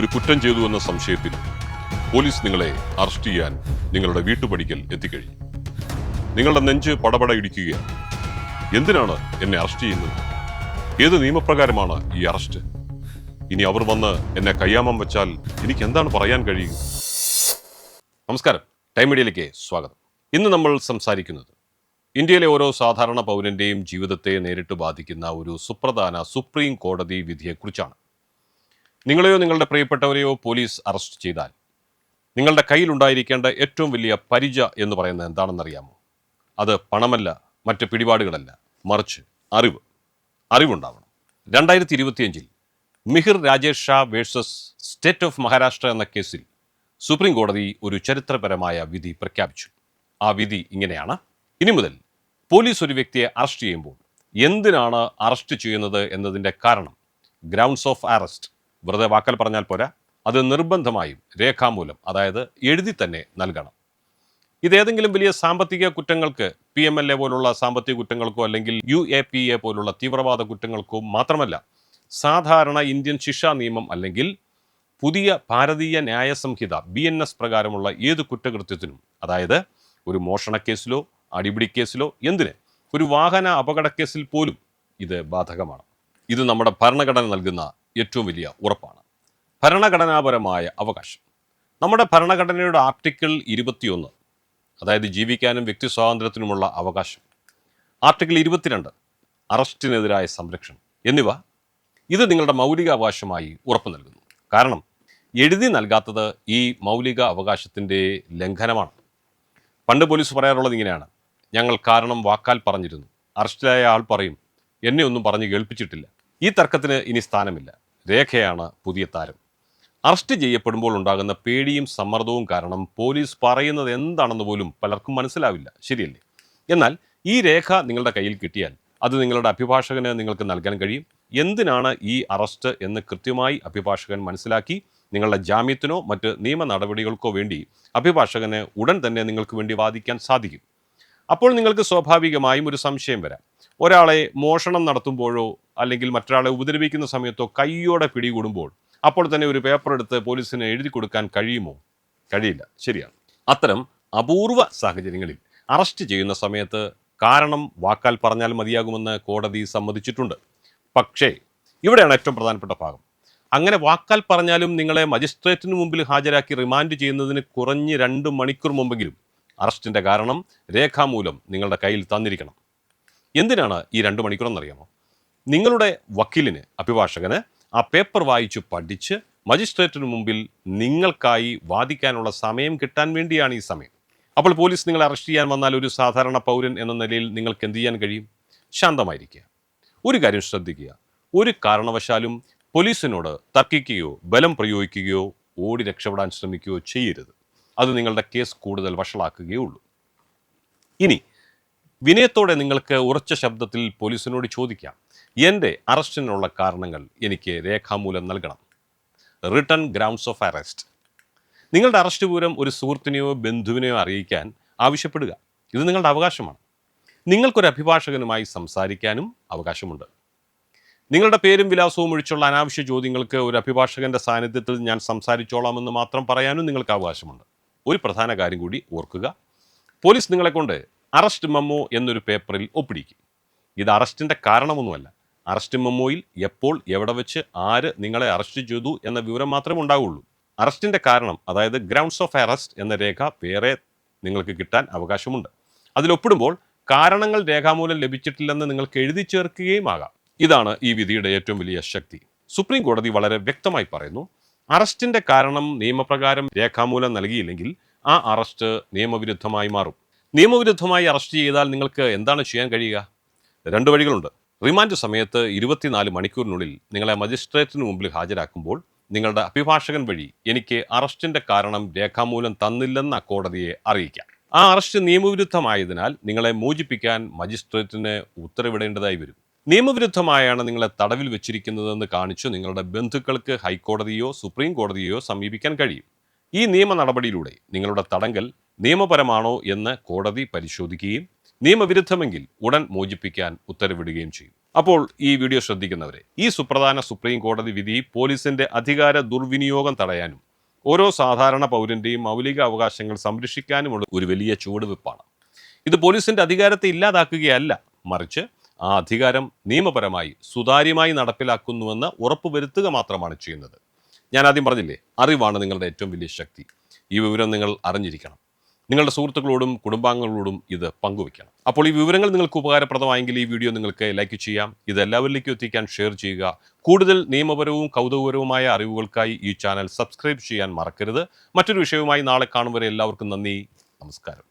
ഒരു കുറ്റം ചെയ്തു എന്ന സംശയത്തിൽ പോലീസ് നിങ്ങളെ അറസ്റ്റ് ചെയ്യാൻ നിങ്ങളുടെ വീട്ടുപടിക്കൽ എത്തിക്കഴിഞ്ഞു. നിങ്ങളുടെ നെഞ്ച് പടപട ഇടിക്കുകയാണ്. എന്തിനാണ് എന്നെ അറസ്റ്റ് ചെയ്യുന്നത്? ഏത് നിയമപ്രകാരമാണ് ഈ അറസ്റ്റ്? ഇനി അവർ വന്ന് എന്നെ കയ്യാമം വെച്ചാൽ എനിക്ക് എന്താണ് പറയാൻ കഴിയുക? നമസ്കാരം. ടൈം മീഡിയയിലേക്ക് സ്വാഗതം. ഇന്ന് നമ്മൾ സംസാരിക്കുന്നത് ഇന്ത്യയിലെ ഓരോ സാധാരണ പൗരന്റെയും ജീവിതത്തെ നേരിട്ട് ബാധിക്കുന്ന ഒരു സുപ്രധാന സുപ്രീം കോടതി വിധിയെക്കുറിച്ചാണ്. നിങ്ങളെയോ നിങ്ങളുടെ പ്രിയപ്പെട്ടവരെയോ പോലീസ് അറസ്റ്റ് ചെയ്താൽ നിങ്ങളുടെ കയ്യിലുണ്ടായിരിക്കേണ്ട ഏറ്റവും വലിയ പരിച എന്ന് പറയുന്നത് എന്താണെന്നറിയാമോ? അത് പണമല്ല മറ്റ് പിടിപാടുകളല്ല. മറിച്ച് അറിവ്. അറിവുണ്ടാവണം. രണ്ടായിരത്തി ഇരുപത്തിയഞ്ചിൽ Mihir Rajesh Shah versus state of Maharashtra എന്ന കേസിൽ സുപ്രീം കോടതി ഒരു ചരിത്രപരമായ വിധി പ്രഖ്യാപിച്ചു. ആ വിധി ഇങ്ങനെയാണ്. ഇനി മുതൽ പോലീസ് ഒരു വ്യക്തിയെ അറസ്റ്റ് ചെയ്യുമ്പോൾ എന്തിനാണ് അറസ്റ്റ് ചെയ്യുന്നത് എന്നതിന്റെ കാരണം ഗ്രൗണ്ട്സ് ഓഫ് അറസ്റ്റ് വെറുതെ വാക്കൽ പറഞ്ഞാൽ പോരാ. അത് നിർബന്ധമായും രേഖാമൂലം അതായത് എഴുതി തന്നെ നൽകണം. ഇതേതെങ്കിലും വലിയ സാമ്പത്തിക കുറ്റങ്ങൾക്ക് പി എം എൽ എ പോലുള്ള സാമ്പത്തിക കുറ്റങ്ങൾക്കോ അല്ലെങ്കിൽ യു എ പി എ പോലുള്ള തീവ്രവാദ കുറ്റങ്ങൾക്കോ മാത്രമല്ല സാധാരണ ഇന്ത്യൻ ശിക്ഷാ നിയമം അല്ലെങ്കിൽ പുതിയ ഭാരതീയ ന്യായ സംഹിത ബി എൻ എസ് പ്രകാരമുള്ള ഏത് കുറ്റകൃത്യത്തിനും അതായത് ഒരു മോഷണ കേസിലോ അടിപിടി കേസിലോ എന്തിന്? ഒരു വാഹന അപകടക്കേസിൽ പോലും ഇത് ബാധകമാണ്. ഇത് നമ്മുടെ ഭരണഘടന നൽകുന്ന ഏറ്റവും വലിയ ഉറപ്പാണ്. ഭരണഘടനാപരമായ അവകാശം. നമ്മുടെ ഭരണഘടനയുടെ ആർട്ടിക്കിൾ ഇരുപത്തിയൊന്ന് അതായത് ജീവിക്കാനും വ്യക്തി സ്വാതന്ത്ര്യത്തിനുമുള്ള അവകാശം. ആർട്ടിക്കിൾ ഇരുപത്തിരണ്ട് അറസ്റ്റിനെതിരായ സംരക്ഷണം എന്നിവ ഇത് നിങ്ങളുടെ മൗലിക അവകാശമായി ഉറപ്പു നൽകുന്നു. കാരണം എഴുതി നൽകാത്തത് ഈ മൗലിക അവകാശത്തിന്റെ ലംഘനമാണ്. പണ്ട് പോലീസ് പറയാറുള്ളത് ഇങ്ങനെയാണ്. ഞങ്ങൾ കാരണം വാക്കാൽ പറഞ്ഞിരുന്നു. അറസ്റ്റിലായ ആൾ പറയും എന്നെ ഒന്നും പറഞ്ഞ് കേൾപ്പിച്ചിട്ടില്ല. ഈ തർക്കത്തിന് ഇനി സ്ഥാനമില്ല. രേഖയാണ് പുതിയ താരം. അറസ്റ്റ് ചെയ്യപ്പെടുമ്പോൾ ഉണ്ടാകുന്ന പേടിയും സമ്മർദ്ദവും കാരണം പോലീസ് പറയുന്നത് എന്താണെന്ന് പോലും പലർക്കും മനസ്സിലാവില്ല. ശരിയല്ലേ? എന്നാൽ ഈ രേഖ നിങ്ങളുടെ കയ്യിൽ കിട്ടിയാൽ അത് നിങ്ങളുടെ അഭിഭാഷകന് നിങ്ങൾക്ക് നൽകാൻ കഴിയും. എന്തിനാണ് ഈ അറസ്റ്റ് എന്ന് കൃത്യമായി അഭിഭാഷകൻ മനസ്സിലാക്കി നിങ്ങളുടെ ജാമ്യത്തിനോ മറ്റ് നിയമ നടപടികൾക്കോ വേണ്ടി അഭിഭാഷകന് ഉടൻ തന്നെ നിങ്ങൾക്ക് വേണ്ടി വാദിക്കാൻ സാധിക്കും. അപ്പോൾ നിങ്ങൾക്ക് സ്വാഭാവികമായും ഒരു സംശയം വരാം. ഒരാളെ മോഷണം നടത്തുമ്പോഴോ അല്ലെങ്കിൽ മറ്റൊരാളെ ഉപദ്രവിക്കുന്ന സമയത്തോ കൈയോടെ പിടികൂടുമ്പോൾ അപ്പോൾ തന്നെ ഒരു പേപ്പർ എടുത്ത് പോലീസിന് എഴുതി കൊടുക്കാൻ കഴിയുമോ? കഴിയില്ല. ശരിയാണ്. അത്തരം അപൂർവ സാഹചര്യങ്ങളിൽ അറസ്റ്റ് ചെയ്യുന്ന സമയത്ത് കാരണം വാക്കാൽ പറഞ്ഞാൽ മതിയാകുമെന്ന് കോടതി സമ്മതിച്ചിട്ടുണ്ട്. പക്ഷേ ഇവിടെയാണ് ഏറ്റവും പ്രധാനപ്പെട്ട ഭാഗം. അങ്ങനെ വാക്കാൽ പറഞ്ഞാലും നിങ്ങളെ മജിസ്ട്രേറ്റിന് മുമ്പിൽ ഹാജരാക്കി റിമാൻഡ് ചെയ്യുന്നതിന് കുറഞ്ഞ് രണ്ട് മണിക്കൂർ മുമ്പെങ്കിലും അറസ്റ്റിന്റെ കാരണം രേഖാമൂലം നിങ്ങളുടെ കയ്യിൽ തന്നിരിക്കണം. എന്തിനാണ് ഈ രണ്ട് മണിക്കൂറെന്നറിയാമോ? നിങ്ങളുടെ വക്കീലിന് അഭിഭാഷകന് ആ പേപ്പർ വായിച്ചു പഠിച്ച് മജിസ്ട്രേറ്റിന് മുമ്പിൽ നിങ്ങൾക്കായി വാദിക്കാനുള്ള സമയം കിട്ടാൻ വേണ്ടിയാണ് ഈ സമയം. അപ്പോൾ പോലീസ് നിങ്ങളെ അറസ്റ്റ് ചെയ്യാൻ വന്നാൽ ഒരു സാധാരണ പൗരൻ എന്ന നിലയിൽ നിങ്ങൾക്ക് എന്ത് ചെയ്യാൻ കഴിയും? ശാന്തമായിരിക്കുക. ഒരു കാര്യം ശ്രദ്ധിക്കുക. ഒരു കാരണവശാലും പോലീസിനോട് തർക്കിക്കുകയോ ബലം പ്രയോഗിക്കുകയോ ഓടി രക്ഷപ്പെടാൻ ശ്രമിക്കുകയോ ചെയ്യരുത്. അത് നിങ്ങളുടെ കേസ് കൂടുതൽ വഷളാക്കുകയേ ഉള്ളൂ. ഇനി വിനയത്തോടെ നിങ്ങൾക്ക് ഉറച്ച ശബ്ദത്തിൽ പോലീസിനോട് ചോദിക്കാം. എന്റെ അറസ്റ്റിനുള്ള കാരണങ്ങൾ എനിക്ക് രേഖാമൂലം നൽകണം. Written grounds of arrest. നിങ്ങളുടെ അറസ്റ്റ് പൂരം ഒരു സുഹൃത്തിനെയോ ബന്ധുവിനെയോ അറിയിക്കാൻ ആവശ്യപ്പെടുക. ഇത് നിങ്ങളുടെ അവകാശമാണ്. നിങ്ങൾക്കൊരു അഭിഭാഷകനുമായി സംസാരിക്കാനും അവകാശമുണ്ട്. നിങ്ങളുടെ പേരും വിലാസവും ഒഴിച്ചുള്ള അനാവശ്യ ചോദ്യങ്ങൾക്ക് ഒരു അഭിഭാഷകന്റെ സാന്നിധ്യത്തിൽ ഞാൻ സംസാരിച്ചോളാമെന്ന് മാത്രം പറയാനും നിങ്ങൾക്ക് അവകാശമുണ്ട്. ഒരു പ്രധാന കാര്യം കൂടി ഓർക്കുക. പോലീസ് നിങ്ങളെ കൊണ്ട് അറസ്റ്റ് മെമ്മോ എന്നൊരു പേപ്പറിൽ ഒപ്പിടിക്കും. ഇത് അറസ്റ്റിന്റെ കാരണമൊന്നുമല്ല. അറസ്റ്റ് മെമ്മോയിൽ എപ്പോൾ എവിടെ വെച്ച് ആര് നിങ്ങളെ അറസ്റ്റ് ചെയ്തു എന്ന വിവരം മാത്രമേ ഉണ്ടാവുള്ളൂ. അറസ്റ്റിന്റെ കാരണം അതായത് ഗ്രൗണ്ട്സ് ഓഫ് അറസ്റ്റ് എന്ന രേഖ വേറെ നിങ്ങൾക്ക് കിട്ടാൻ അവകാശമുണ്ട്. അതിലൊപ്പിടുമ്പോൾ കാരണങ്ങൾ രേഖാമൂലം ലഭിച്ചിട്ടില്ലെന്ന് നിങ്ങൾക്ക് എഴുതി ചേർക്കുകയും ആകാം. ഇതാണ് ഈ വിധിയുടെ ഏറ്റവും വലിയ ശക്തി. സുപ്രീം കോടതി വളരെ വ്യക്തമായി പറയുന്നു അറസ്റ്റിന്റെ കാരണം നിയമപ്രകാരം രേഖാമൂലം നൽകിയില്ലെങ്കിൽ ആ അറസ്റ്റ് നിയമവിരുദ്ധമായി മാറും. നിയമവിരുദ്ധമായി അറസ്റ്റ് ചെയ്താൽ നിങ്ങൾക്ക് എന്താണ് ചെയ്യാൻ കഴിയുക? രണ്ട് വഴികളുണ്ട്. റിമാൻഡ് സമയത്ത് ഇരുപത്തിനാല് മണിക്കൂറിനുള്ളിൽ നിങ്ങളെ മജിസ്ട്രേറ്റിന് മുമ്പിൽ ഹാജരാക്കുമ്പോൾ നിങ്ങളുടെ അഭിഭാഷകൻ വഴി എനിക്ക് അറസ്റ്റിന്റെ കാരണം രേഖാമൂലം തന്നില്ലെന്ന കോടതിയെ അറിയിക്കാം. ആ അറസ്റ്റ് നിയമവിരുദ്ധമായതിനാൽ നിങ്ങളെ മോചിപ്പിക്കാൻ മജിസ്ട്രേറ്റിന് ഉത്തരവിടേണ്ടതായി വരും. നിയമവിരുദ്ധമായാണ് നിങ്ങളെ തടവിൽ വെച്ചിരിക്കുന്നതെന്ന് കാണിച്ചു നിങ്ങളുടെ ബന്ധുക്കൾക്ക് ഹൈക്കോടതിയോ സുപ്രീം കോടതിയോ സമീപിക്കാൻ കഴിയും. ഈ നിയമ നടപടിയിലൂടെ നിങ്ങളുടെ തടങ്കൽ നിയമപരമാണോ എന്ന് കോടതി പരിശോധിക്കുകയും നിയമവിരുദ്ധമെങ്കിൽ ഉടൻ മോചിപ്പിക്കാൻ ഉത്തരവിടുകയും ചെയ്യും. അപ്പോൾ ഈ വീഡിയോ ശ്രദ്ധിക്കുന്നവരെ ഈ സുപ്രധാന സുപ്രീം കോടതി വിധി പോലീസിന്റെ അധികാര ദുർവിനിയോഗം തടയാനും ഓരോ സാധാരണ പൗരന്റെയും മൗലിക അവകാശങ്ങൾ സംരക്ഷിക്കാനുമുള്ള ഒരു വലിയ ചുവടുവെപ്പാണ്. ഇത് പോലീസിന്റെ അധികാരത്തെ ഇല്ലാതാക്കുകയല്ല മറിച്ച് ആ അധികാരം നിയമപരമായി സുതാര്യമായി നടപ്പിലാക്കുന്നുവെന്ന് ഉറപ്പുവരുത്തുക മാത്രമാണ് ചെയ്യുന്നത്. ഞാൻ ആദ്യം പറഞ്ഞില്ലേ അറിവാണ് നിങ്ങളുടെ ഏറ്റവും വലിയ ശക്തി. ഈ വിവരം നിങ്ങൾ അറിഞ്ഞിരിക്കണം. നിങ്ങളുടെ സുഹൃത്തുക്കളോടും കുടുംബാംഗങ്ങളോടും ഇത് പങ്കുവയ്ക്കണം. അപ്പോൾ ഈ വിവരങ്ങൾ നിങ്ങൾക്ക് ഉപകാരപ്രദമായെങ്കിൽ ഈ വീഡിയോ നിങ്ങൾക്ക് ലൈക്ക് ചെയ്യാം. ഇത് എല്ലാവരിലേക്കും എത്തിക്കാൻ ഷെയർ ചെയ്യുക. കൂടുതൽ നിയമപരവും കൗതുകപരവുമായ അറിവുകൾക്കായി ഈ ചാനൽ സബ്സ്ക്രൈബ് ചെയ്യാൻ മറക്കരുത്. മറ്റൊരു വിഷയവുമായി നാളെ കാണും വരെ എല്ലാവർക്കും നന്ദി. നമസ്കാരം.